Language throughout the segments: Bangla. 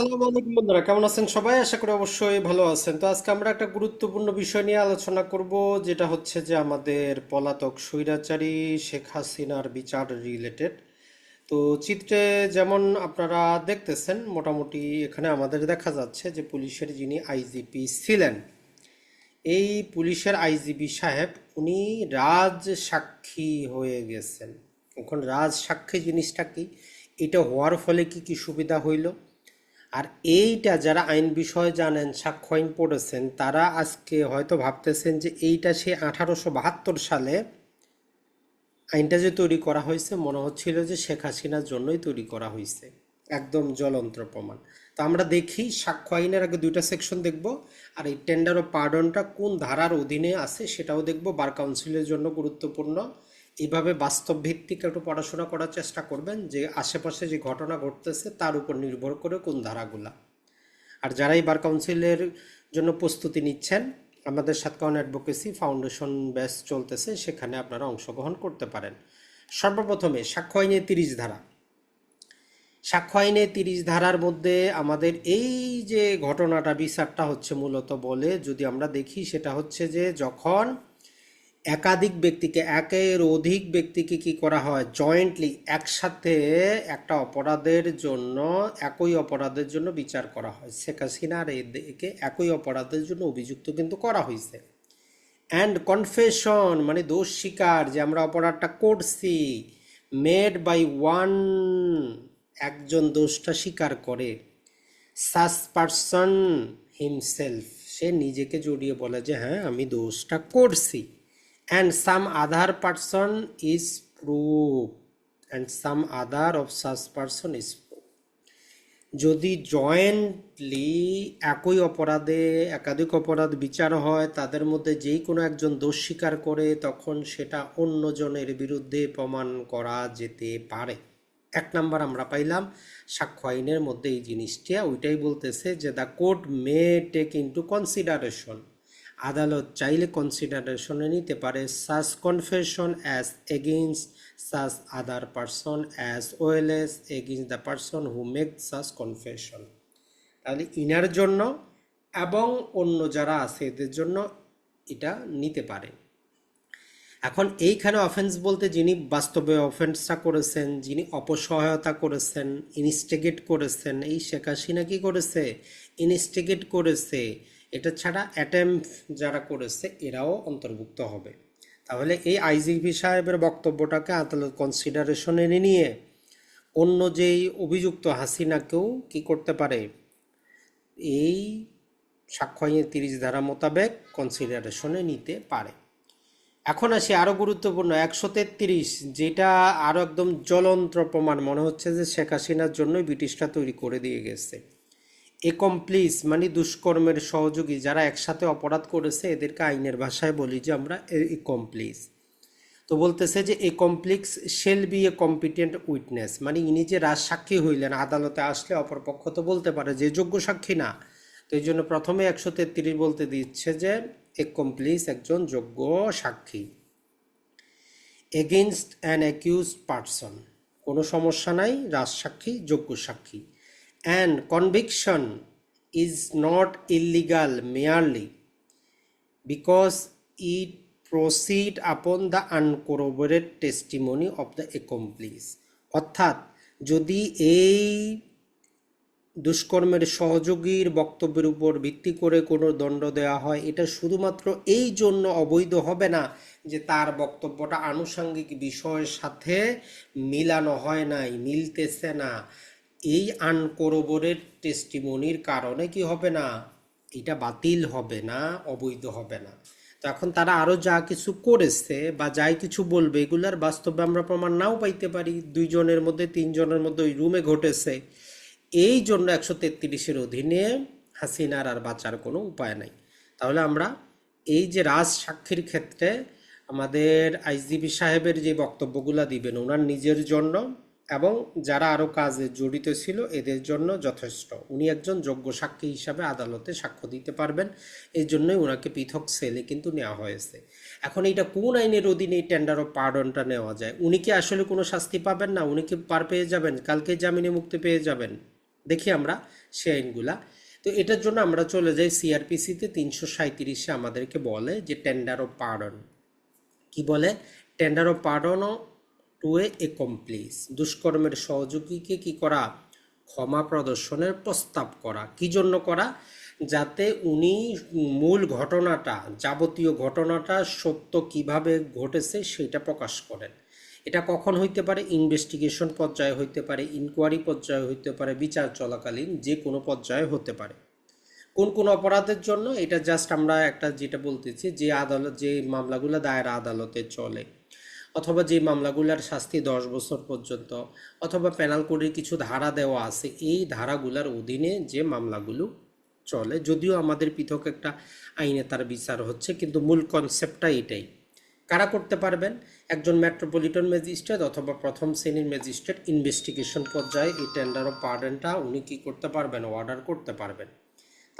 আসসালামু আলাইকুম বন্ধুরা, কেমন আছেন সবাই? আশা করি অবশ্যই ভালো আছেন। তো আজকে আমরা একটা গুরুত্বপূর্ণ বিষয় নিয়ে আলোচনা করব, যেটা হচ্ছে যে আমাদের পলাতক স্বৈরাচারী শেখ হাসিনার বিচার রিলেটেড তো চিত্রে যেমন আপনারা দেখতেছেন, মোটামুটি এখানে আমাদের দেখা যাচ্ছে যে পুলিশের যিনি আইজিপি ছিলেন, এই পুলিশের আইজিপি সাহেব, উনি রাজ সাক্ষী হয়ে গেছেন। এখন রাজ সাক্ষী জিনিসটা কি? এটা হওয়ার ফলে কি কি সুবিধা হইল? আর এইটা যারা আইন বিষয় জানেন, সাক্ষ্য আইন পড়েছেন, তারা আজকে হয়তো ভাবতেছেন যে এইটা সে আঠারোশো বাহাত্তর সালে আইনটা যে তৈরি করা হয়েছে, মনে হচ্ছিল যে শেখ হাসিনার জন্যই তৈরি করা হয়েছে। একদম জ্বলন্ত প্রমাণ। তো আমরা দেখি, সাক্ষ্য আইনের আগে দুইটা সেকশন দেখব, আর এই টেন্ডার ও পার্ডনটা কোন ধারার অধীনে আছে সেটাও দেখব। বার কাউন্সিলের জন্য গুরুত্বপূর্ণ। এইভাবে বাস্তব ভিত্তিক একটু পড়াশোনা করার চেষ্টা করবেন যে আশেপাশে যে ঘটনা ঘটতেছে তার উপর নির্ভর করে কোন ধারাগুলা। আর যারা এই বার কাউন্সিলের জন্য প্রস্তুতি নিচ্ছেন, আমাদের সাতকাউন অ্যাডভোকেসি ফাউন্ডেশন ব্যাস চলতেছে, সেখানে আপনারা অংশগ্রহণ করতে পারেন। সর্বপ্রথমে সাক্ষ্য আইনে তিরিশ ধারা। সাক্ষ্য আইনে তিরিশ ধারার মধ্যে আমাদের এই যে ঘটনাটা, বিচারটা হচ্ছে মূলত বলে যদি আমরা দেখি, সেটা হচ্ছে যে যখন একাধিক ব্যক্তিকে, একের অধিক ব্যক্তিকে কি করা হয়? জয়েন্টলি একসাথে একটা অপরাধের জন্য, একই অপরাধের জন্য বিচার করা হয়। শেখ হাসিনা আর এদেরকে একই অপরাধের জন্য অভিযুক্ত কিন্তু করা হয়েছে। অ্যান্ড কনফেশন মানে দোষ স্বীকার, যে আমরা অপরাধটা করছি। মেড বাই ওয়ান একজন দোষটা স্বীকার করে। সাস পারসন হিমসেলফ সে নিজেকে জড়িয়ে বলে যে হ্যাঁ আমি দোষটা করছি। And some other person is prove and some other of such person is prove যদি জয়েন্টলি একই অপরাধে একাধিক অপরাধ বিচার হয়, তাদের মধ্যে যেই কোনো একজন দোষ স্বীকার করে, তখন সেটা অন্যজনের বিরুদ্ধে প্রমাণ করা যেতে পারে। এক নাম্বার আমরা পাইলাম, সাক্ষ্য আইনের মধ্যে এই জিনিসটা, ওইটাই বলতেছে যে the court may take into consideration আদালত চাইলে কনসিডারেশনে নিতে পারে such confession as against such other person as well as against the person who make such confession তাহলে ইনার জন্য এবং অন্য যারা আছে এদের জন্য এটা নিতে পারে। এখন এইখানে অফেন্স বলতে যিনি বাস্তবে অফেন্সটা করেছেন, যিনি অপসহায়তা করেছেন ইনস্টিগেট করেছেন, এই শেখ হাসিনা কি করেছে? ইনস্টিগেট করেছে এটা ছাড়া অ্যাটেম্প যারা করেছে, এরাও অন্তর্ভুক্ত হবে। তাহলে এই আইজিপি সাহেবের বক্তব্যটাকে আদালত কনসিডারেশনে নিয়ে অন্য যেই অভিযুক্ত হাসিনাকেও কি করতে পারে? এই সাক্ষ্য তিরিশ ধারা মোতাবেক কনসিডারেশনে নিতে পারে। এখন আসি আরও গুরুত্বপূর্ণ, একশো তেত্রিশ, যেটা আরও একদম জ্বলন্ত প্রমাণ। মনে হচ্ছে যে শেখ হাসিনার জন্যই ব্রিটিশরা তৈরি করে দিয়ে গেছে। একমপ্লিস মানে দুষ্কর্মের সহযোগী যারা একসাথে অপরাধ করেছে, এদেরকে আইনের ভাষায় বলি যে আমরা একমপ্লিস তো বলতেছে যে an accomplice shall be a competent witness মানে ইনি যে রাজ সাক্ষী হইলেন, আদালতে আসলে অপরপক্ষ তো বলতে পারে যে যোগ্য সাক্ষী না। তো এই জন্য প্রথমে একশো তেত্রিশ বলতে দিচ্ছে যে একমপ্লিস একজন যোগ্য সাক্ষী এগেনস্ট অ্যান অ্যাকিউজ পার্সন কোনো সমস্যা নাই, রাজ সাক্ষী, যোগ্য সাক্ষী। And conviction is not illegal merely because it proceed upon the uncorroborated testimony of the accomplice অর্থাৎ, যদি এই দুষ্কর্মের সহযোগীর বক্তব্যের উপর ভিত্তি করে কোনো দণ্ড দেওয়া হয়, এটা শুধুমাত্র এই জন্য অবৈধ হবে না যে তার বক্তব্যটা আনুষঙ্গিক বিষয়ের সাথে মিলানো হয় নাই, মিলতেছে না। এই আনকোরোবোরেট টেস্টিমনির কারণে কি হবে না? এটা বাতিল হবে না, অবৈধ হবে না। তো এখন তারা আরও যা কিছু করেছে বা যাই কিছু বলবে, এগুলার বাস্তবে আমরা প্রমাণ নাও পাইতে পারি। দুইজনের মধ্যে, তিনজনের মধ্যে ওই রুমে ঘটেছে। এই জন্য একশো তেত্রিশের অধীনে হাসিনার আর বাঁচার কোনো উপায় নাই। তাহলে আমরা এই যে রাজ সাক্ষীর ক্ষেত্রে আমাদের আইজিবি সাহেবের যে বক্তব্যগুলো দিবেন, ওনার নিজের জন্য এবং যারা আরও কাজে জড়িত ছিল, এদের জন্য যথেষ্ট। উনি একজন যোগ্য সাক্ষী হিসাবে আদালতে সাক্ষ্য দিতে পারবেন এই জন্যই ওনাকে পৃথক সেলে কিন্তু নেওয়া হয়েছে। এখন এইটা কোন আইনের অধীনে এই টেন্ডার অফ পার্ডনটা নেওয়া যায়? উনি কি আসলে কোনো শাস্তি পাবেন না? উনি কি পার পেয়ে যাবেন? কালকে জামিনে মুক্তি পেয়ে যাবেন? দেখি আমরা সে আইনগুলা। তো এটার জন্য আমরা চলে যাই সিআরপিসিতে তিনশো সাঁত্রিশে আমাদেরকে বলে যে টেন্ডার অফ পার্ডন কি বলে? Tender of pardon to an accomplice দুষ্কর্মের সহযোগীকে কি করা? ক্ষমা প্রদর্শনের প্রস্তাব করা। কি জন্য করা? যাতে উনি মূল ঘটনাটা, যাবতীয় ঘটনাটা সত্য কীভাবে ঘটেছে সেটা প্রকাশ করেন। এটা কখন হইতে পারে? ইনভেস্টিগেশন পর্যায়ে হইতে পারে, ইনকোয়ারি পর্যায়ে হইতে পারে, বিচার চলাকালীন যে কোনো পর্যায়ে হতে পারে। কোন কোন অপরাধের জন্য? এটা জাস্ট আমরা একটা যেটা বলতেছি, যে আদালত, যে মামলাগুলো দায়ের আদালতে চলে। অথবা যে মামলাগুলোর শাস্তি দশ বছর পর্যন্ত অথবা প্যানাল কোডের কিছু ধারা দেওয়া আছে, এই ধারাগুলোর অধীনে যে মামলাগুলো চলে, যদিও আমাদের পৃথক একটা আইনে তার বিচার হচ্ছে, কিন্তু মূল কনসেপ্টটা এটাই। কারা করতে পারবেন? একজন মেট্রোপলিটন ম্যাজিস্ট্রেট অথবা প্রথম শ্রেণির ম্যাজিস্ট্রেট ইনভেস্টিগেশন পর্যায়ে এই টেন্ডার অফ পার্ডেনটা উনি কী করতে পারবেন? অর্ডার করতে পারবেন।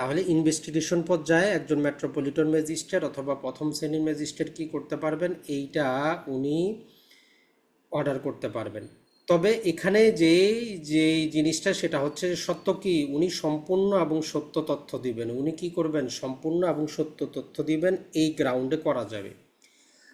তাহলে ইনভেস্টিগেশন পর্যায়ে একজন মেট্রোপলিটন ম্যাজিস্ট্রেট অথবা প্রথম শ্রেণির ম্যাজিস্ট্রেট কি করতে পারবেন? এইটা উনি অর্ডার করতে পারবেন। তবে এখানে যে যে জিনিসটা সেটা হচ্ছে সত্য কি? উনি সম্পূর্ণ এবং সত্য তথ্য দিবেন। উনি কি করবেন? সম্পূর্ণ এবং সত্য তথ্য দিবেন। এই গ্রাউন্ডে করা যাবে।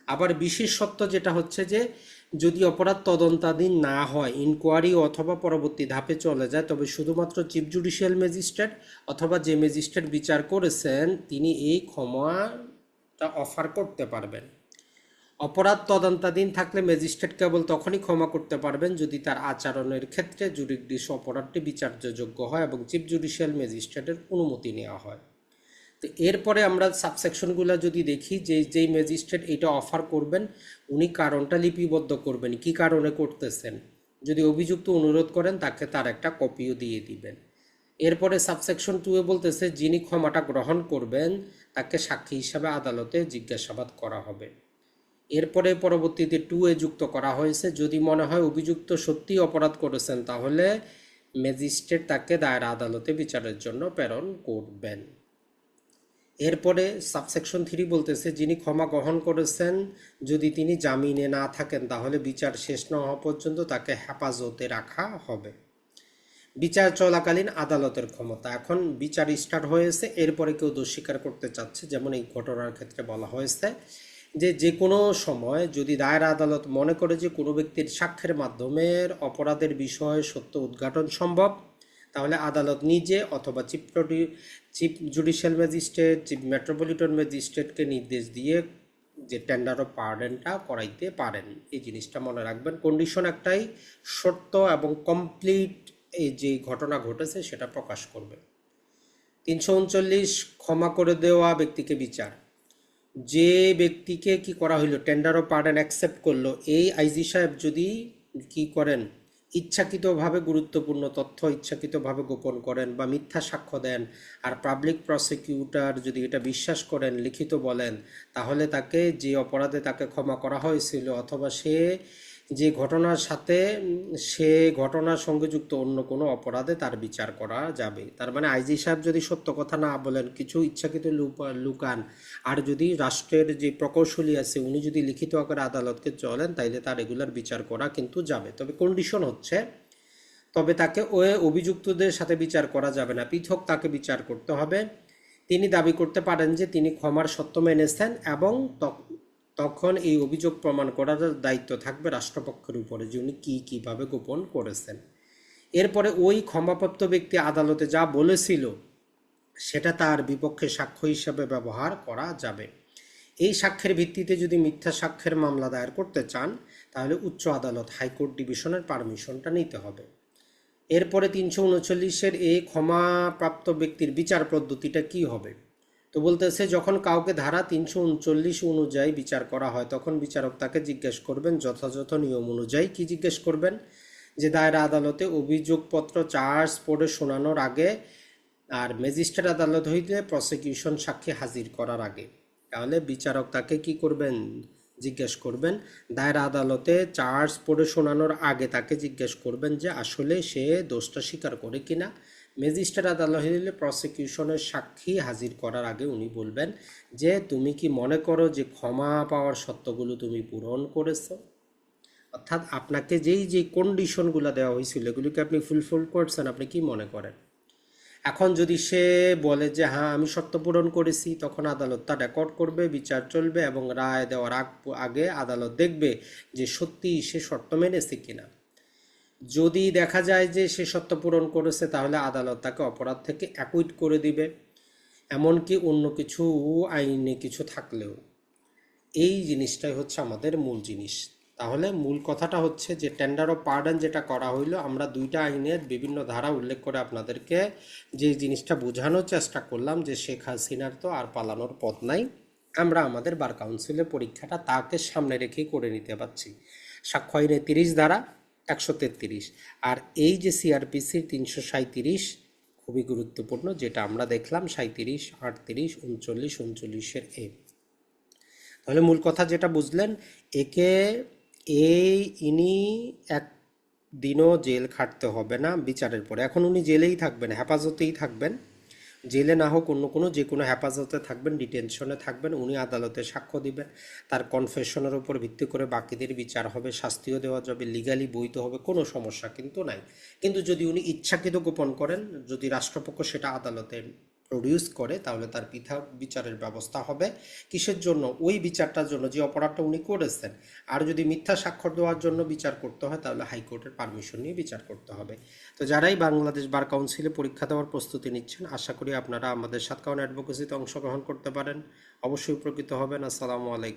আবার বিশেষ সত্য যেটা হচ্ছে যে যদি অপরাধ তদন্তাধীন না হয় ইনকোয়ারি অথবা পরবর্তী ধাপে চলে যায়, তবে শুধুমাত্র চিফ জুডিশিয়াল ম্যাজিস্ট্রেট অথবা যে ম্যাজিস্ট্রেট বিচার করেছেন, তিনি এই ক্ষমাটা অফার করতে পারবেন। অপরাধ তদন্তাধীন থাকলে ম্যাজিস্ট্রেট কেবল তখনই ক্ষমা করতে পারবেন যদি তার আচরণের ক্ষেত্রে জুরিডিশ অপরাধটি বিচার্যযোগ্য হয় এবং চিফ জুডিশিয়াল ম্যাজিস্ট্রেটের অনুমতি নেওয়া হয়। তো এরপরে আমরা সাবসেকশনগুলো যদি দেখি যে যেই ম্যাজিস্ট্রেট এটা অফার করবেন, উনি কারণটা লিপিবদ্ধ করবেন, কি কারণে করতেছেন। যদি অভিযুক্ত অনুরোধ করেন, তাকে তার একটা কপিও দিয়ে দিবেন। এরপরে সাবসেকশন টুয়ে বলতেছে, যিনি ক্ষমাটা গ্রহণ করবেন, তাকে সাক্ষী হিসাবে আদালতে জিজ্ঞাসাবাদ করা হবে। এরপরে পরবর্তীতে টু এ যুক্ত করা হয়েছে, যদি মনে হয় অভিযুক্ত সত্যিই অপরাধ করেছেন, তাহলে ম্যাজিস্ট্রেট তাকে দায়ের আদালতে বিচারের জন্য প্রেরণ করবেন। এরপরে সাবসেকশন থ্রি বলতেছে, যিনি ক্ষমা গ্রহণ করেছেন, যদি তিনি জামিনে না থাকেন, তাহলে বিচার শেষ না হওয়া পর্যন্ত তাকে হেফাজতে রাখা হবে। বিচার চলাকালীন আদালতের ক্ষমতা। এখন বিচার স্টার্ট হয়েছে, এরপরে কেউ দোষ স্বীকার করতে চাচ্ছে, যেমন এই ঘটনার ক্ষেত্রে বলা হয়েছে, যে যে কোনো সময় যদি দায়ের আদালত মনে করে যে কোনো ব্যক্তির সাক্ষ্যের মাধ্যমে অপরাধের বিষয়ে সত্য উদ্ঘাটন সম্ভব তাহলে আদালত নিজে অথবা chief chief judicial magistrate, chief metropolitan ম্যাজিস্ট্রেটকে নির্দেশ দিয়ে যে টেন্ডার অফ পার্ডেনটা করাইতে পারেন। এই জিনিসটা মনে রাখবেন। কন্ডিশন একটাই, সত্য এবং কমপ্লিট এই যে ঘটনা ঘটেছে সেটা প্রকাশ করবে। তিনশো উনচল্লিশ ক্ষমা করে দেওয়া ব্যক্তিকে বিচার। যে ব্যক্তিকে কি করা হইল টেন্ডার অফ পার্ডেন অ্যাকসেপ্ট করল, এই আইজি সাহেব যদি কি করেন ইচ্ছাকৃতভাবে গুরুত্বপূর্ণ তথ্য ইচ্ছাকৃতভাবে গোপন করেন বা মিথ্যা সাক্ষ্য দেন আর পাবলিক প্রসিকিউটর যদি এটা বিশ্বাস করেন, লিখিত বলেন, তাহলে তাকে যে অপরাধে তাকে ক্ষমা করা হয়েছিল অথবা সে যে ঘটনার সাথে সে ঘটনার সঙ্গে যুক্ত অন্য কোনো অপরাধে তার বিচার করা যাবে। তার মানে আইজি সাহেব যদি সত্য কথা না বলেন, কিছু ইচ্ছাকৃত লুকান। আর যদি রাষ্ট্রের যে প্রকৌশলী আছে, উনি যদি লিখিত আকারে আদালতকে চলেন, তাইলে তার রেগুলার বিচার করা কিন্তু যাবে। তবে কন্ডিশন হচ্ছে, তবে তাকে ওই অভিযুক্তদের সাথে বিচার করা যাবে না। পৃথক তাকে বিচার করতে হবে। তিনি দাবি করতে পারেন যে তিনি ক্ষমার সত্য মেনেছেন এবং তখন এই অভিযোগ প্রমাণ করার দায়িত্ব থাকবে রাষ্ট্রপক্ষের উপরে যে উনি কী কীভাবে গোপন করেছেন। এরপরে ওই ক্ষমাপ্রাপ্ত ব্যক্তি আদালতে যা বলেছিল, সেটা তার বিপক্ষে সাক্ষ্য হিসাবে ব্যবহার করা যাবে। এই সাক্ষ্যের ভিত্তিতে যদি মিথ্যা সাক্ষ্যের মামলা দায়ের করতে চান, তাহলে উচ্চ আদালত হাইকোর্ট ডিভিশনের পারমিশনটা নিতে হবে। এরপরে তিনশো উনচল্লিশের এই ক্ষমাপ্রাপ্ত ব্যক্তির বিচার পদ্ধতিটা কি হবে? তো বলতেছে, যখন কাউকে ধারা তিনশো উনচল্লিশ অনুযায়ী বিচার করা হয়, তখন বিচারক তাকে জিজ্ঞেস করবেন যথাযথ নিয়ম অনুযায়ী। কি জিজ্ঞেস করবেন? যে দায়রা আদালতে অভিযোগপত্র, চার্জ পড়ে শোনানোর আগে আর ম্যাজিস্ট্রেট আদালত হইতে প্রসিকিউশন সাক্ষী হাজির করার আগে। তাহলে বিচারক তাকে কি করবেন? জিজ্ঞেস করবেন। দায়রা আদালতে চার্জ পড়ে শোনানোর আগে তাকে জিজ্ঞেস করবেন যে আসলে সে দোষটা স্বীকার করে কিনা। ম্যাজিস্ট্রেট আদালত হলে প্রসিকিউশনের সাক্ষী হাজির করার আগে উনি বলবেন যে, তুমি কি মনে করো যে ক্ষমা পাওয়ার সত্যগুলো তুমি পূরণ করেছ? অর্থাৎ আপনাকে যেই যে কন্ডিশনগুলো দেওয়া হয়েছিল, এগুলিকে আপনি ফুলফিল করছেন, আপনি কি মনে করেন? এখন যদি সে বলে যে হ্যাঁ আমি সত্য পূরণ করেছি, তখন আদালত তা রেকর্ড করবে, বিচার চলবে এবং রায় দেওয়ার আগ আগে আদালত দেখবে যে সত্যি সে শর্ত মেনেছে কিনা। যদি দেখা যায় যে সে সত্য পূরণ করেছে, তাহলে আদালত তাকে অপরাধ থেকে অ্যাকুইট করে দিবে। এমনকি অন্য কিছু আইনে কিছু থাকলেও। এই জিনিসটাই হচ্ছে আমাদের মূল জিনিস। তাহলে মূল কথাটা হচ্ছে যে টেন্ডার অফ পার্ডন যেটা করা হইল, আমরা দুইটা আইনের বিভিন্ন ধারা উল্লেখ করে আপনাদেরকে যে জিনিসটা বোঝানোর চেষ্টা করলাম যে শেখ হাসিনার তো আর পালানোর পথ নাই। আমরা আমাদের বার কাউন্সিলের পরীক্ষাটা তাকে সামনে রেখেই করে নিতে পারছি। সাক্ষ্য আইনে তিরিশ ধারা একশো তেত্রিশ। আর এই যে সিআরপিসির তিনশো সাঁইত্রিশ খুবই গুরুত্বপূর্ণ, যেটা আমরা দেখলাম সাঁইত্রিশ, আটত্রিশ, উনচল্লিশ, উনচল্লিশের এ। তাহলে মূল কথা যেটা বুঝলেন, একে এই ইনি এক দিনও জেল খাটতে হবে না বিচারের পরে। এখন উনি জেলেই থাকবেন, হেফাজতেই থাকবেন। জেলে না হোক অন্য কোনো যে কোনো হেফাজতে থাকবেন, ডিটেনশনে থাকবেন, উনি আদালতে সাক্ষ্য দিবেন। তার কনফেশনের উপর ভিত্তি করে বাকিদের বিচার হবে, শাস্তিও দেওয়া যাবে লিগালি বৈধ হবে, কোনো সমস্যা কিন্তু নাই। কিন্তু যদি উনি ইচ্ছাকৃত গোপন করেন, যদি রাষ্ট্রপক্ষ সেটা আদালতে প্রডিউস করে, তাহলে তার পৃথক বিচারের ব্যবস্থা হবে। কিসের জন্য? ওই বিচারটার জন্য, যে অপরাধটা উনি করেছেন। আর যদি মিথ্যা স্বাক্ষর দেওয়ার জন্য বিচার করতে হয়, তাহলে হাইকোর্টের পারমিশন নিয়ে বিচার করতে হবে। তো যারাই বাংলাদেশ বার কাউন্সিলে পরীক্ষা দেওয়ার প্রস্তুতি নিচ্ছেন, আশা করি আপনারা আমাদের সাতকাউন অ্যাডভোকেসিতে অংশগ্রহণ করতে পারেন। অবশ্যই উপকৃত হবেন। আসসালামু আলাইকুম।